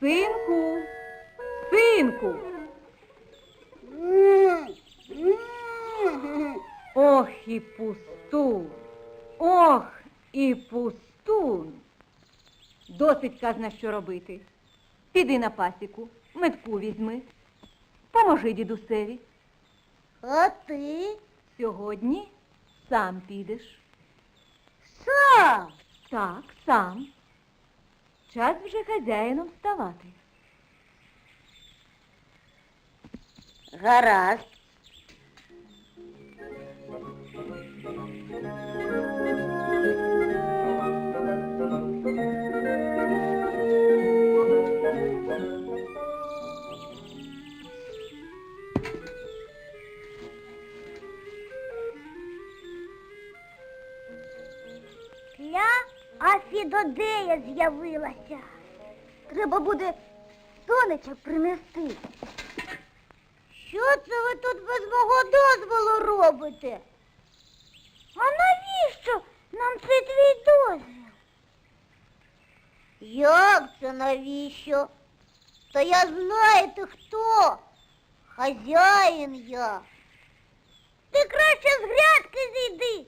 Синку, синку. Ох і пустун, ох і пустун. Досить казна, що робити. Піди на пасіку, метку візьми. Поможи дідусеві. А ти Сьогодні сам підеш. сам. Так, сам. Час вже хазяїном вставати. Гаразд. А Фідодея з'явилася. Треба буде сонечок принести. Що це ви тут без мого дозволу робите? А навіщо нам цей твій дозвіл? Як це навіщо? Та я знаєте хто? Хазяїн я. Ти краще з грядки зійди,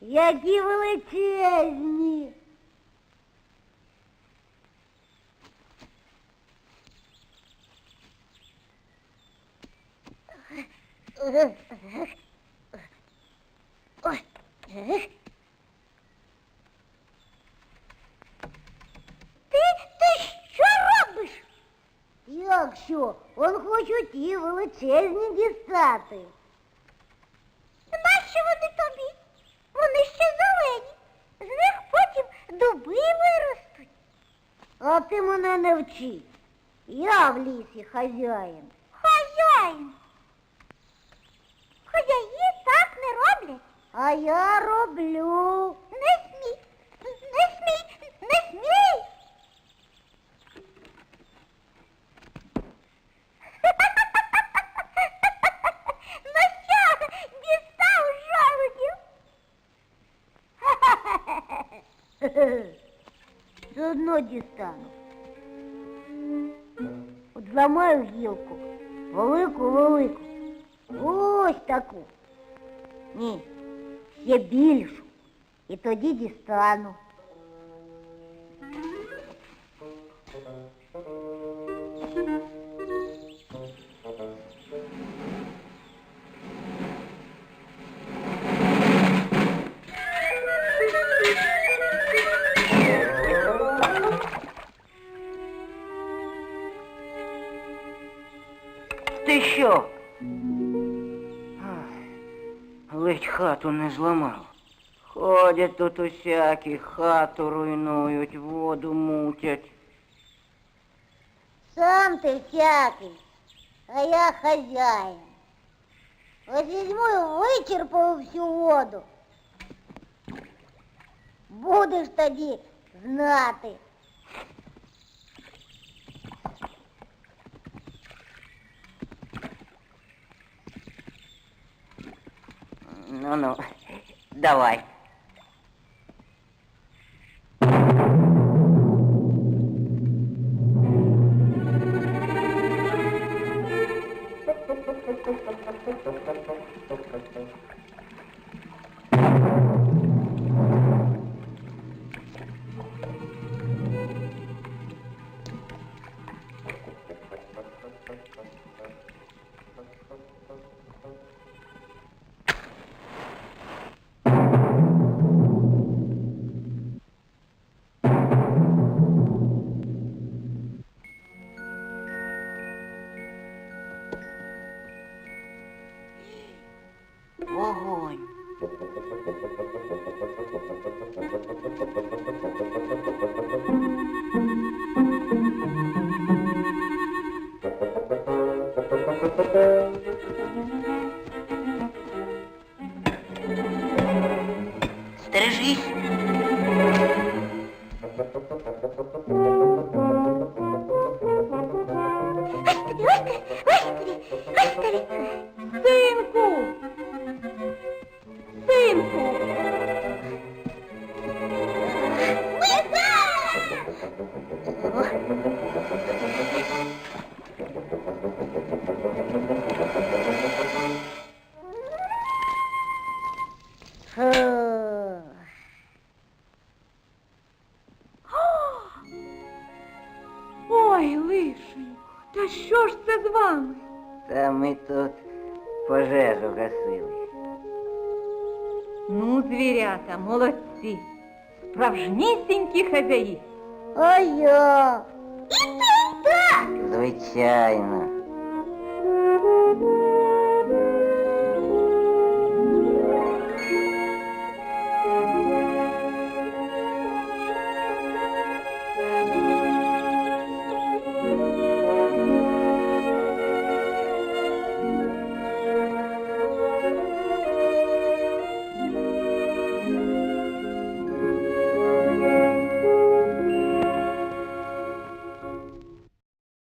Які величезні. Ой. Ти, ти що робиш? Як що? Он хоче ті величезні дістати. Дуби виростуть. А ти мене не вчи. Я в лісі хазяїн. Хазяїн. Хазяї так не роблять. А я роблю. Не смій. Не смій. Не смій. Ну що, дістав жолудів? Одно дістану. От зламаю гілку. Велику-велику. Ось таку. Ні, ще більшу. І тоді дістану. ти що? Ах, Ледь хату не зламав. Ходять тут усякі, хату руйнують, воду мутять. Сам ти всякий, а я хазяїн. Ось візьму і вичерпаю всю воду. Будеш тоді знати. Ну-ну, давай. Вогонь. Стережись. Синку! та що ж це з вами? Та ми тут пожежу гасили. Ну, звірята, молодці, справжнісінькі хазяї. А я. І ти так. Звичайно.